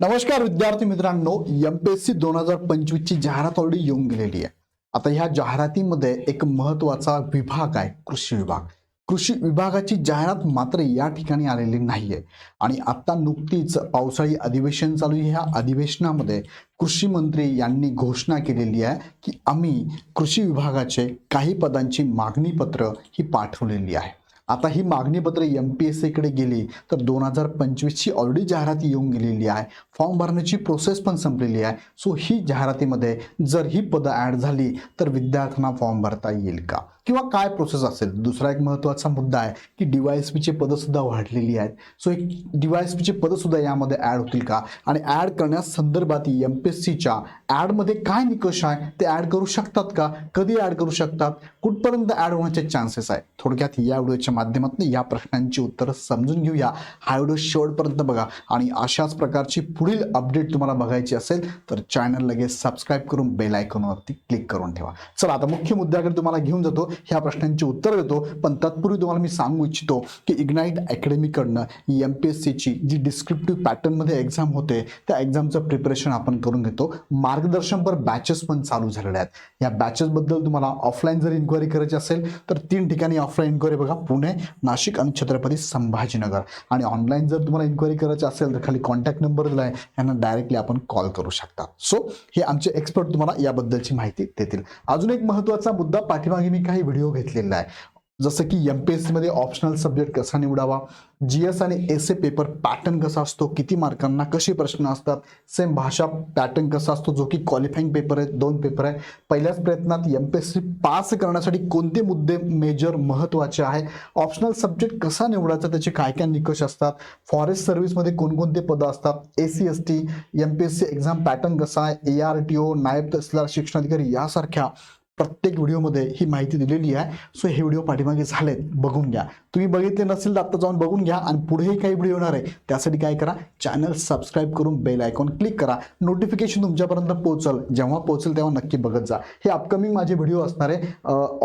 नमस्कार विद्यार्थी मित्रांनो एम पी एस सी दोन हजार पंचवीसची जाहिरात ऑलरेडी येऊन गेलेली आहे. आता ह्या जाहिरातीमध्ये एक महत्त्वाचा विभाग आहे कृषी विभाग. कृषी विभागाची जाहिरात मात्र या ठिकाणी आलेली नाहीये. आणि आता नुकतीच पावसाळी अधिवेशन चालू आहे. ह्या अधिवेशनामध्ये कृषी मंत्री यांनी घोषणा केलेली आहे की आम्ही कृषी विभागाचे काही पदांची मागणी पत्र ही पाठवलेली आहे. आता ही मागणी पत्र एम पी एस सीकडे गेली तर दोन हजार पंचवीसची ऑलरेडी जाहिरात येऊन गेलेली आहे. फॉर्म भरण्याची प्रोसेस पण संपलेली आहे. सो ही जाहिरातीमध्ये जर ही पदं ॲड झाली तर विद्यार्थ्यांना फॉर्म भरता येईल का? किंवा काय प्रोसेस असेल? दुसरा एक महत्त्वाचा मुद्दा आहे की डी वाय एस पीची पदंसुद्धा वाढलेली आहेत. सो एक डी वाय एस पीची पदंसुद्धा यामध्ये ॲड होतील का? आणि ॲड करण्यास संदर्भात एम पी एस सीच्या ॲडमध्ये काय निकष आहे? ते ॲड करू शकतात का? कधी ॲड करू शकतात? कुठपर्यंत ॲड होण्याचे चान्सेस आहे थोडक्यात या व्हिडिओच्या माध्यमातून या प्रश्नांची उत्तरं समजून घेऊया. हा व्हिडिओ शेवटपर्यंत बघा. आणि अशाच प्रकारची पुढील अपडेट तुम्हाला बघायची असेल तर चॅनल लगेच सबस्क्राईब करून बेल आयकॉनवरती क्लिक करून ठेवा. चला आता मुख्य मुद्द्याकडे तुम्हाला घेऊन जातो. ह्या प्रश्नांची उत्तर देतो. पण तत्पूर्वी तुम्हाला मी सांगू इच्छितो की इग्नाईट अकॅडमीकडनं एम पी एस सीची जी डिस्क्रिप्टिव्ह पॅटर्नमध्ये एक्झाम होते त्या एक्झामचं प्रिपरेशन आपण करून घेतो. मार्गदर्शनपर बॅचेस पण चालू झालेल्या आहेत. या बॅचेसबद्दल तुम्हाला ऑफलाईन जर इन्क्वायरी करायची असेल तर तीन ठिकाणी ऑफलाईन इन्क्वायरी बघा. पुणे नाशिक आणि छत्रपती संभाजीनगर. आणि ऑनलाईन जर तुम्हाला इन्क्वायरी करायची असेल तर खाली कॉन्टॅक्ट नंबर दिला आहे यांना डायरेक्टली आपण कॉल करू शकता. सो हे आमचे एक्सपर्ट तुम्हाला याबद्दलची माहिती देतील. अजून एक महत्त्वाचा मुद्दा पाठीमागे मी काही व्हिडिओ घेतलेला आहे. जसं की एम पी एस सीमध्ये ऑप्शनल सब्जेक्ट कसा निवडावा? जी एस आणि एस ए पेपर पॅटर्न कसा असतो? किती मार्कांना कसे प्रश्न असतात? सेम भाषा पॅटर्न कसा असतो? जो की क्वालिफाईंग पेपर आहे दोन पेपर आहे. पहिल्याच प्रयत्नात M P S C pass करण्यासाठी कोणते मुद्दे मेजर महत्त्वाचे आहे? ऑप्शनल सब्जेक्ट कसा निवडायचा? त्याचे काय काय निकष असतात? फॉरेस्ट सर्व्हिसमध्ये कोणकोणते पदं असतात? A C S T M P S C exam pattern कसा आहे? ए आर टी ओ नायब तहसीलदार शिक्षणाधिकारी यासारख्या प्रत्येक व्हिडिओमध्ये ही माहिती दिलेली आहे. सो हे व्हिडिओ पाठीमागे झालेत. बघून घ्या. तुम्ही बघितले नसेल तर आत्ता जाऊन बघून घ्या आणि पुढेही काही व्हिडिओ येणार आहे. त्यासाठी काय करा चॅनल सबस्क्राईब करून बेल आयकॉन क्लिक करा. नोटिफिकेशन तुमच्यापर्यंत पोहोचल जेव्हा पोहोचेल तेव्हा नक्की बघत जा. हे अपकमिंग माझे व्हिडिओ असणार आहे.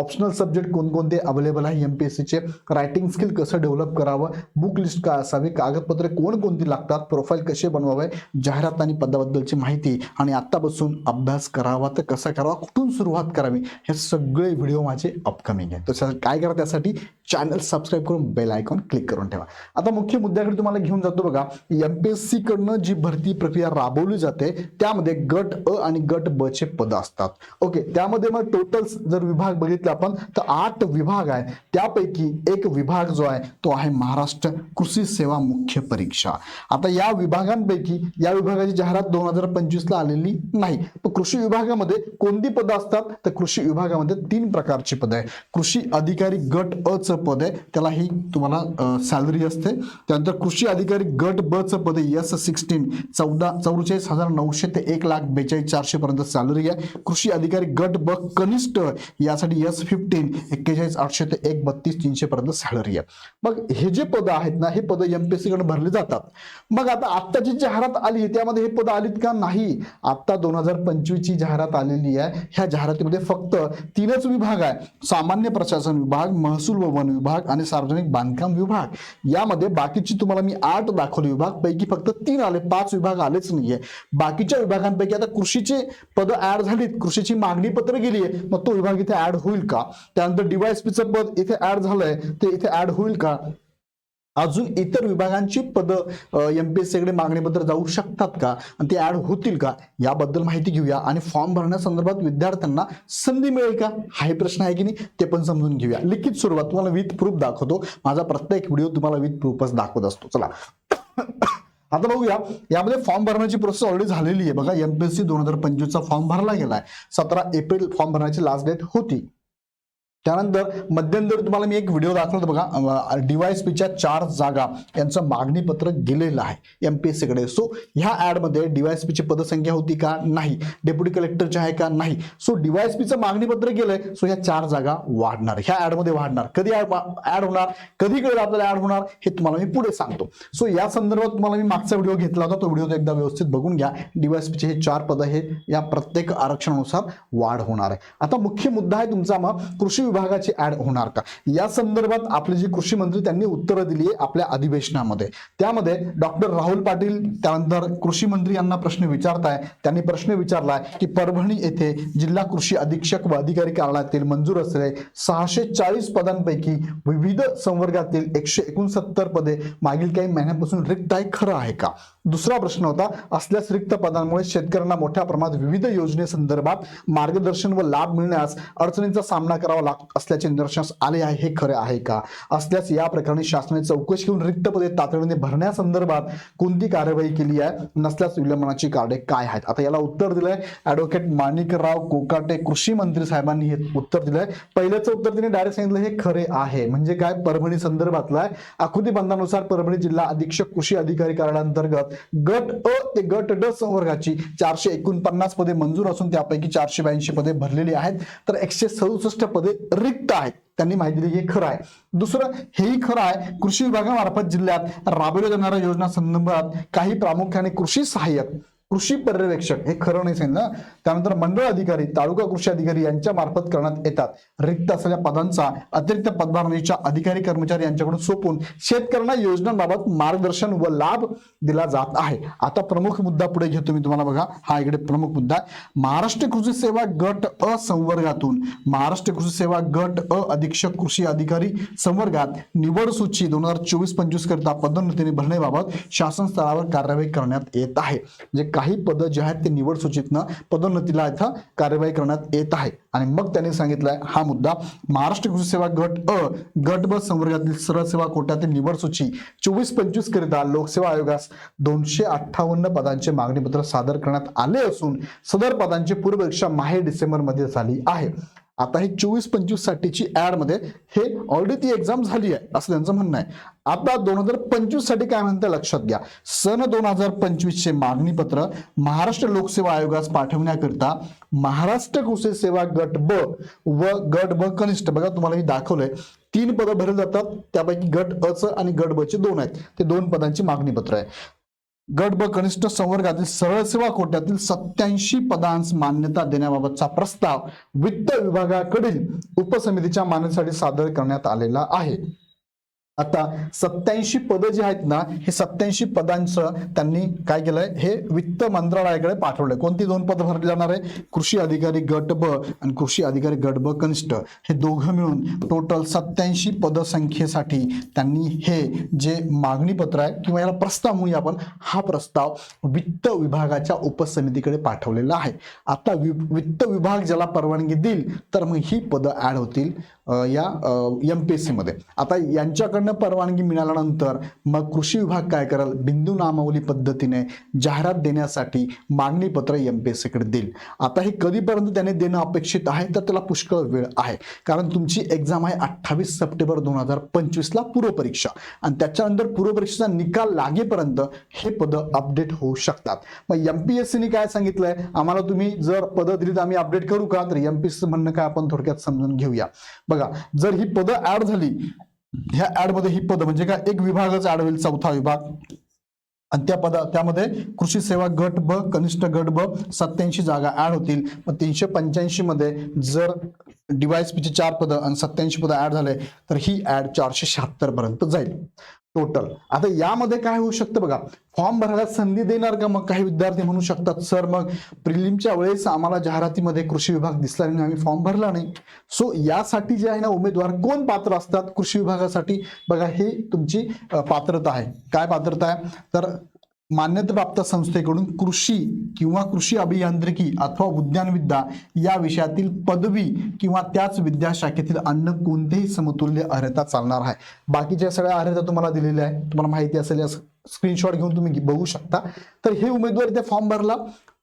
ऑप्शनल सब्जेक्ट कोणकोणते अवेलेबल आहे एम पी एस सीचे रायटिंग स्किल कसं डेव्हलप करावं बुक लिस्ट काय असावी कागदपत्रे कोणकोणती लागतात प्रोफाईल कसे बनवावे जाहिरात आणि पदाबद्दलची माहिती आणि आत्तापासून अभ्यास करावा तर कसा करावा कुठून सुरुवात करावी हे सगळे व्हिडिओ माझे अपकमिंग आहे तर काय करा त्यासाठी चॅनल सबस्क्राईब करून बेल आयकॉन क्लिक करून ठेवा. आता मुख्य मुद्द्याकडे तुम्हाला घेऊन जातो बघा. एम पी एस सीकडनं जी भरती प्रक्रिया राबवली जाते त्यामध्ये गट अ आणि गट ब चे पद असतात. ओके त्यामध्ये मग टोटल जर विभाग बघितला आपण तर आठ विभाग आहे. त्यापैकी एक विभाग जो आहे तो आहे महाराष्ट्र कृषी सेवा मुख्य परीक्षा. आता या विभागांपैकी या विभागाची जाहिरात दोन हजार पंचवीसला आलेली नाही. पण कृषी विभागामध्ये कोणती पदं असतात? तर कृषी विभागामध्ये तीन प्रकारची पदं आहे. कृषी अधिकारी गट अ च पद आहे. त्याला ही तुम्हाला सॅलरी असते. त्यानंतर कृषी अधिकारी गट ब च पद एस सिक्स्टीन चौदा चौवेचाळीस हजार नऊशे ते एक लाख बेचाळीस चारशे पर्यंत सॅलरी आहे. कृषी अधिकारी गट ब कनिष्ठ यासाठी एस फिफ्टीन एक्केचाळीस आठशे ते एक बत्तीस तीनशे पर्यंत सॅलरी आहे. मग हे जे पदं आहेत ना हे पदं एम पी कडे भरले जातात. मग आता आत्ताची जाहिरात आली त्यामध्ये हे पदं आलीत का? नाही. आता दोन हजार पंचवीसची जाहिरात आलेली आहे. ह्या जाहिरातीमध्ये फक्त तीनच विभाग आहे सामान्य प्रशासन विभाग महसूल व वन विभाग आणि सार्वजनिक बांधकाम विभाग. यामध्ये बाकीची तुम्हाला मी आठ दाखवले विभाग. पैकी फक्त तीन आले. पाच विभाग आलेच नाहीये. बाकीच्या विभागांपैकी आता कृषीचे पद ऍड झालीत. कृषीची मागणी पत्र गेली आहे मग तो विभाग इथे ऍड होईल का? त्यानंतर डीवायएसपीचं पद इथे ऍड झालंय. ते इथे ऍड होईल का? अजून इतर विभागांची पदं एम पी एस सीकडे मागणीपत्र जाऊ शकतात का? आणि ते ऍड होतील का? याबद्दल माहिती घेऊया. आणि फॉर्म भरण्यासंदर्भात विद्यार्थ्यांना संधी मिळेल का? हा प्रश्न आहे की नाही ते पण समजून घेऊया. लिखित स्वरूपात तुम्हाला विथ प्रूफ दाखवतो. माझा प्रत्येक व्हिडिओ तुम्हाला विथ प्रूफच दाखवत असतो. चला. आता बघूया. यामध्ये फॉर्म भरण्याची प्रोसेस ऑलरेडी झालेली आहे. बघा एमपीएससी दोन हजार पंचवीसचा फॉर्म भरला गेलाय. सतरा एप्रिल फॉर्म भरण्याची लास्ट डेट होती. त्यानंतर मध्यंतरी तुम्हाला मी एक व्हिडिओ दाखवला होता बघा. डीवायएसपीच्या चार जागा यांचं मागणीपत्र गेलेलं आहे एम पी एस सीकडे सो ह्या ॲडमध्ये डीवायएसपीची पदसंख्या होती का? नाही. डेप्युटी कलेक्टरची आहे का? नाही. सो डीवायएसपीचं मागणीपत्र गेलंय. सो ह्या चार जागा वाढणार. ह्या ॲडमध्ये वाढणार. कधी ॲड होणार? कधी कधी आपल्याला ॲड होणार? हे तुम्हाला मी पुढे सांगतो. सो या संदर्भात तुम्हाला मी मागचा व्हिडिओ घेतला होता. तो व्हिडिओ एकदा व्यवस्थित बघून घ्या. डीवायएसपीचे हे चार पद हे या प्रत्येक आरक्षणानुसार वाढ होणार आहे. आता मुख्य मुद्दा आहे तुमचा मग. कृषी विभागाची ऍड होणार का? या संदर्भात आपले जे कृषी मंत्री त्यांनी उत्तरं दिली आहे आपल्या अधिवेशनामध्ये. त्यामध्ये डॉक्टर राहुल पाटील त्यानंतर कृषी मंत्री यांना प्रश्न विचारताय. त्यांनी प्रश्न विचारलाय की परभणी येथे जिल्हा कृषी अधीक्षक व अधिकारी कार्यालयातील मंजूर असलेले सहाशे चाळीस पदांपैकी विविध संवर्गातील एकशे एकोणसत्तर पदे मागील काही महिन्यांपासून रिक्त आहे खरं आहे का? दुसरा प्रश्न होता असल्यास रिक्त पदांमुळे शेतकऱ्यांना मोठ्या प्रमाणात विविध योजनेसंदर्भात मार्गदर्शन व लाभ मिळण्यास अडचणींचा सामना करावा लागतो. असल्याचे निदर्शनास आले आहे हे खरे आहे का? असल्यास या प्रकरणी शासनाने चौकशी घेऊन रिक्त पदे तातडीने भरण्यासंदर्भात कोणती कार्यवाही केली आहे नसल्यास विलंबनाची कारणे काय आहेत? आता याला उत्तर दिलंय ऍडव्होकेट माणिकराव कोकाटे कृषी मंत्री साहेबांनी हे उत्तर दिलंय. पहिल्याचं उत्तर त्यांनी डायरेक्ट सांगितलं हे खरे आहे. म्हणजे काय? परभणी संदर्भातलं आहे. आकृती बंधानुसार परभणी जिल्हा अधीक्षक कृषी अधिकारी कार्यालयांतर्गत गट अ ते गट ड संवर्गाची चारशे एकोणपन्नास पदे मंजूर असून त्यापैकी चारशे ब्याऐंशी पदे भरलेली आहेत. तर एकशे सदुसष्ट पदे रिक्त आहेत. त्यांनी माहिती दिली हे खरं आहे. दुसरं हेही खरं आहे कृषी विभागामार्फत जिल्ह्यात राबवल्या जाणाऱ्या योजना संदर्भात काही प्रामुख्याने कृषी सहाय्यक कृषी पर्यवेक्षक हे खरं नाही सांगितलं. त्यानंतर मंडळ अधिकारी तालुका कृषी अधिकारी यांच्या मार्फत करण्यात येतात. रिक्त असलेल्या पदांचा अतिरिक्त पदभारणीच्या अधिकारी कर्मचारी यांच्याकडून सोपून शेतकऱ्यांना योजनांबाबत मार्गदर्शन व लाभ दिला जात आहे. आता प्रमुख मुद्दा पुढे घेतो मी तुम्हाला बघा. हा इकडे प्रमुख मुद्दा आहे. महाराष्ट्र कृषी सेवा गट अ संवर्गातून महाराष्ट्र कृषी सेवा गट अ अधीक्षक कृषी अधिकारी संवर्गात निवड सूची दोन हजार चोवीस पंचवीस करता पदोन्नतीने भरण्याबाबत शासन स्तरावर कार्यवाही करण्यात येत आहे. म्हणजे काही पदं जे आहेत ते निवड सूचीतनं पदोन्नतीला इथं कार्यवाही करण्यात येत आहे. आणि मग त्यांनी सांगितलंय हा मुद्दा महाराष्ट्र कृषी सेवा गट अ गट ब संवर्गातील सरळ सेवा कोट्यातील निवड सूची चोवीस पंचवीस करिता लोकसेवा आयोगास दोनशे अठ्ठावन्न पदांचे मागणीपत्र सादर करण्यात आले असून सदर पदांची पूर्वपरीक्षा माहे डिसेंबरमध्ये झाली आहे. आता ही चोवीस पंचवीस साठीची ऍडमध्ये हे ऑलरेडी ती एक्झाम झाली आहे असं त्यांचं म्हणणं आहे. आता दोन हजार पंचवीससाठी काय म्हणते लक्षात घ्या. सन दोन हजार पंचवीस चे मागणीपत्र महाराष्ट्र लोकसेवा आयोगास पाठवण्याकरिता महाराष्ट्र कृषी सेवा गट ब व गट ब कनिष्ठ बघा तुम्हाला मी दाखवलंय तीन पदं भरली जातात त्यापैकी गट अ च आणि गट ब चे दोन आहेत. ते दोन पदांची मागणी पत्र आहे. गट ब कनिष्ठ संवर्गातील सरळ सेवा कोट्यातील सत्याऐंशी पदांस मान्यता देण्याबाबतचा प्रस्ताव वित्त विभागाकडील उपसमितीच्या मान्यतेसाठी सादर करण्यात आलेला आहे. आता सत्याऐंशी पदं जी आहेत ना हे सत्याऐंशी पदांचं त्यांनी काय केलंय? हे वित्त मंत्रालयाकडे पाठवलंय. कोणती दोन पदं भरली जाणार आहे कृषी अधिकारी गट ब आणि कृषी अधिकारी गट ब कनिष्ठ. हे दोघं मिळून टोटल सत्याऐंशी पदसंख्येसाठी त्यांनी हे जे मागणी पत्र आहे किंवा याला प्रस्ताव म्हणूया आपण हा प्रस्ताव वित्त विभागाच्या उपसमितीकडे पाठवलेला आहे. आता वि वित्त विभाग ज्याला परवानगी देईल तर मग ही पदं ऍड होतील. या एम पी एस सीमध्ये आता यांच्याकडनं परवानगी मिळाल्यानंतर मग कृषी विभाग काय करेल? बिंदू नामावली पद्धतीने जाहिरात देण्यासाठी मागणी पत्र एम पी एस सीकडे देईल. आता हे कधीपर्यंत त्याने देणं अपेक्षित आहे? तर त्याला पुष्कळ वेळ आहे. कारण तुमची एक्झाम आहे अठ्ठावीस सप्टेंबर दोन हजार पंचवीसला पूर्वपरीक्षा. आणि त्याच्यानंतर पूर्वपरीक्षेचा निकाल लागेपर्यंत हे पदं अपडेट होऊ शकतात. मग एम पी एस सीने काय सांगितलंय? आम्हाला तुम्ही जर पदं दिली तर आम्ही अपडेट करू का? तर एम पी म्हणणं काय? आपण थोडक्यात समजून घेऊया. बघा जर ही पदं ऍड झाली ह्या ऍडमध्ये ही पद म्हणजे काय एक विभागच ऍड होईल चौथा विभाग. आणि त्या पदा त्यामध्ये कृषी सेवा गट ब कनिष्ठ गट ब सत्याऐंशी जागा ऍड होतील. मग तीनशे पंच्याऐंशी मध्ये जर चे चार पदं आणि सत्याऐंशी पदं ऍड झाले तर ही ऍड चारशे शहात्तर पर्यंत जाईल. टोटल आता यामध्ये काय होऊ शकतं बघा फॉर्म भरायला संधी देणार का मग काही विद्यार्थी म्हणू शकतात सर मग प्रिलिमच्या वेळेस आम्हाला जाहिरातीमध्ये कृषी विभाग दिसला नाही आम्ही फॉर्म भरला नाही. सो यासाठी जे आहे ना उमेदवार कोण पात्र असतात कृषी विभागासाठी? बघा हे तुमची पात्रता आहे. काय पात्रता आहे? तर मान्यताप्राप्त संस्थेकडून कृषी किंवा कृषी अभियांत्रिकी अथवा उद्यानविद्या या विषयातील पदवी किंवा त्याच विद्याशाखेतील अन्य कोणतेही समतुल्य अर्हता चालणार आहे. बाकीच्या सगळ्या अर्हता तुम्हाला दिलेल्या आहे तुम्हाला माहिती असेल या स्क्रीनशॉट घेऊन तुम्ही बघू शकता. तर हे उमेदवार त्या फॉर्म भरला.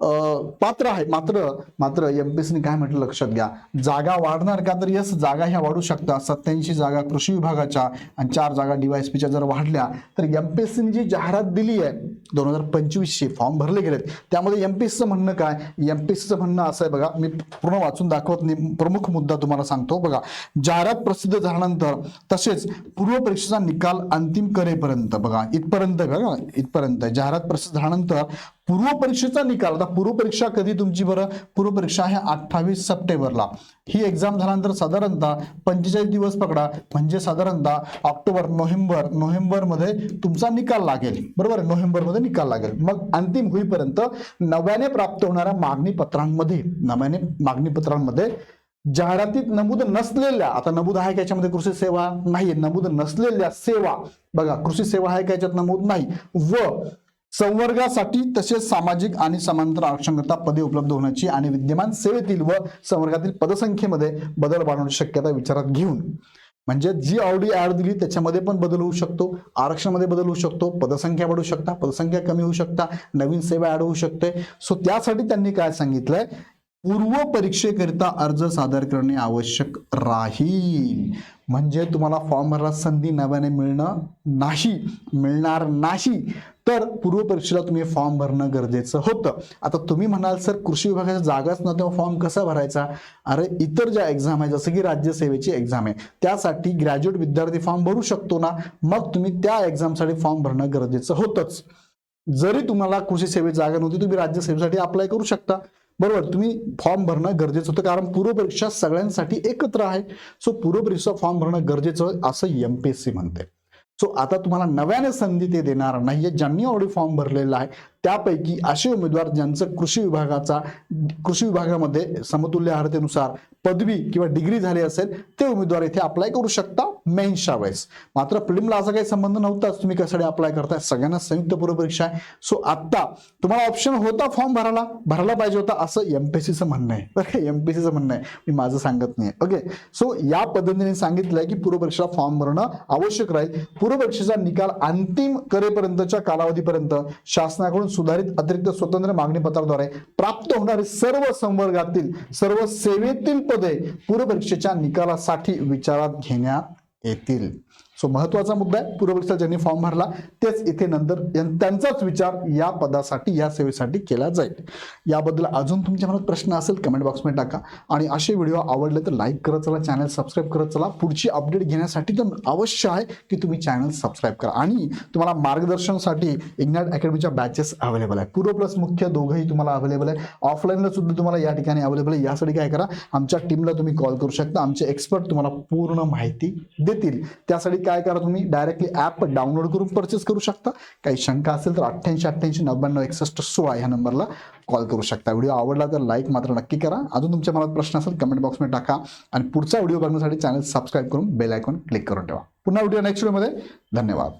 पात्र आहे. मात्र मात्र एमपीसीने काय म्हटलं लक्षात घ्या. जागा वाढणार का तर यस जागा ह्या वाढू शकतात. सत्याऐंशी जागा कृषी विभागाच्या आणि चार जागा डीवायएसपीच्या जर वाढल्या तर एमपीएससीने जी जाहिरात दिली आहे दोन हजार पंचवीसशे फॉर्म भरले गेलेत. त्यामध्ये एमपीएससीचं म्हणणं काय? एमपीएससीचं म्हणणं असं आहे बघा. मी पूर्ण वाचून दाखवत नाही. प्रमुख मुद्दा तुम्हाला सांगतो बघा. जाहिरात प्रसिद्ध झाल्यानंतर तसेच पूर्व परीक्षेचा निकाल अंतिम करेपर्यंत बघा. इथपर्यंत बघा. इथपर्यंत. जाहिरात प्रसिद्ध झाल्यानंतर पूर्व परीक्षेचा निकाल. आता पूर्वपरीक्षा कधी तुमची बरं? पूर्वपरीक्षा आहे अठ्ठावीस सप्टेंबरला. ही एक्झाम झाल्यानंतर साधारणतः पंचेचाळीस दिवस पकडा. म्हणजे साधारणतः ऑक्टोबर नोव्हेंबर नोव्हेंबरमध्ये तुमचा निकाल लागेल. बरोबर नोव्हेंबरमध्ये निकाल लागेल. मग अंतिम होईपर्यंत नव्याने प्राप्त होणाऱ्या मागणी पत्रांमध्ये नव्याने मागणी पत्रांमध्ये जाहिरातीत नमूद नसलेल्या आता नमूद आहे का याच्यामध्ये कृषी सेवा? नाही नमूद नसलेल्या सेवा. बघा कृषी सेवा आहे का याच्यात नमूद नाही. व संवर्गासाठी तसेच सामाजिक आणि समांतर आरक्षणकर्ता पदे उपलब्ध होण्याची आणि विद्यमान सेवेतील व संवर्गातील पदसंख्येमध्ये बदल वाढवण्याची शक्यता विचारात घेऊन. म्हणजे जी ऑडी ऍड दिली त्याच्यामध्ये पण बदल होऊ शकतो. आरक्षणामध्ये बदल होऊ शकतो. पदसंख्या वाढू शकता. पदसंख्या कमी होऊ शकता. नवीन सेवा ऍड होऊ शकते. सो त्यासाठी त्यांनी काय सांगितलंय? पूर्व परीक्षेकरिता अर्ज सादर करणे आवश्यक राहील. म्हणजे तुम्हाला फॉर्म भरायला संधी नव्याने मिळणं नाही. मिळणार नाही. तर पूर्व परीक्षेला तुम्ही फॉर्म भरणं गरजेचं होतं. आता तुम्ही म्हणाल सर कृषी विभागाच्या जागाच न तेव्हा फॉर्म कसा भरायचा? अरे इतर ज्या एक्झाम आहे जसं की राज्यसेवेची एक्झाम आहे त्यासाठी ग्रॅज्युएट विद्यार्थी फॉर्म भरू शकतो ना? मग तुम्ही त्या एक्झामसाठी फॉर्म भरणं गरजेचं होतंच. जरी तुम्हाला कृषी सेवेत जागा नव्हती तुम्ही राज्यसेवेसाठी अप्लाय करू शकता. बरोबर तुम्ही फॉर्म भरणं गरजेचं होतं कारण पूर्वपरीक्षा सगळ्यांसाठी एकत्र आहे. सो पूर्वपरीक्षा फॉर्म भरणं गरजेचं आहे असं सी म्हणते. सो आता तुम्हाला नव्याने संधी ते देणार नाहीये. ज्यांनी ऑलरेडी फॉर्म भरलेला आहे त्यापैकी असे उमेदवार ज्यांचं कृषी विभागाचा कृषी विभागामध्ये समतुल्य अर्हतेनुसार पदवी किंवा डिग्री झाली असेल ते उमेदवार इथे अप्लाय करू शकता मेन्सच्या वेळेस मात्र प्रिलिमला असा काही संबंध नव्हताच. तुम्ही कशासाठी अप्लाय करताय? सगळ्यांना संयुक्त पूर्वपरीक्षा आहे. सो आत्ता तुम्हाला ऑप्शन होता फॉर्म भरायला. भरायला पाहिजे होता असं एमपीएससीचं म्हणणं आहे. बरं एमपीएससीचं म्हणणं आहे. मी माझं सांगत नाही. ओके सो या पद्धतीने सांगितलंय की पूर्वपरीक्षा फॉर्म भरणं आवश्यक राहील. पूर्वपरीक्षेचा निकाल अंतिम करेपर्यंतच्या कालावधीपर्यंत शासनाकडून सुधारित अतिरिक्त स्वतंत्र मागणी पत्राद्वारे प्राप्त होणारे सर्व संवर्गातील सर्व सेवेतील पदे पूर्वपरीक्षेच्या निकालासाठी विचारात घेण्यात येतील. सो महत्त्वाचा मुद्दा आहे पूर्वपरीक्षा ज्यांनी फॉर्म भरला तेच इथे नंतर त्यांचाच विचार या पदासाठी या सेवेसाठी केला जाईल. याबद्दल अजून तुमच्या मनात प्रश्न असेल कमेंट बॉक्समध्ये टाका. आणि असे व्हिडिओ आवडले तर लाईक करत चला चॅनल सबस्क्राईब करत चला. पुढची अपडेट घेण्यासाठी तर अवश्य आहे की तुम्ही चॅनल सबस्क्राईब करा. आणि तुम्हाला मार्गदर्शनसाठी इग्नॅट अकॅडमीच्या बॅचेस अवेलेबल आहे पूर्व प्लस मुख्य दोघंही तुम्हाला अवेलेबल आहे ऑफलाईनला सुद्धा तुम्हाला या ठिकाणी अवेलेबल आहे. यासाठी काय करा आमच्या टीमला तुम्ही कॉल करू शकता. आमचे एक्सपर्ट तुम्हाला पूर्ण माहिती येतील. त्यासाठी काय करा तुम्ही? डायरेक्टली ॲप डाउनलोड करून परचेस करू शकता. काही शंका असेल तर अठ्ठ्याऐंशी अठ्ठ्याऐंशी नव्याण्णव एकसष्ट सोळा ह्या नंबरला कॉल करू शकता. व्हिडिओ आवडला तर लाईक मात्र नक्की करा. अजून तुमच्या मनात प्रश्न असेल कमेंट बॉक्समध्ये टाका. आणि पुढचा व्हिडिओ बघण्यासाठी चॅनल सबस्क्राईब करून बेल आयकॉन क्लिक करून ठेवा. पुन्हा व्हिडिओ नेक्स्ट व्हिडिओमध्ये धन्यवाद.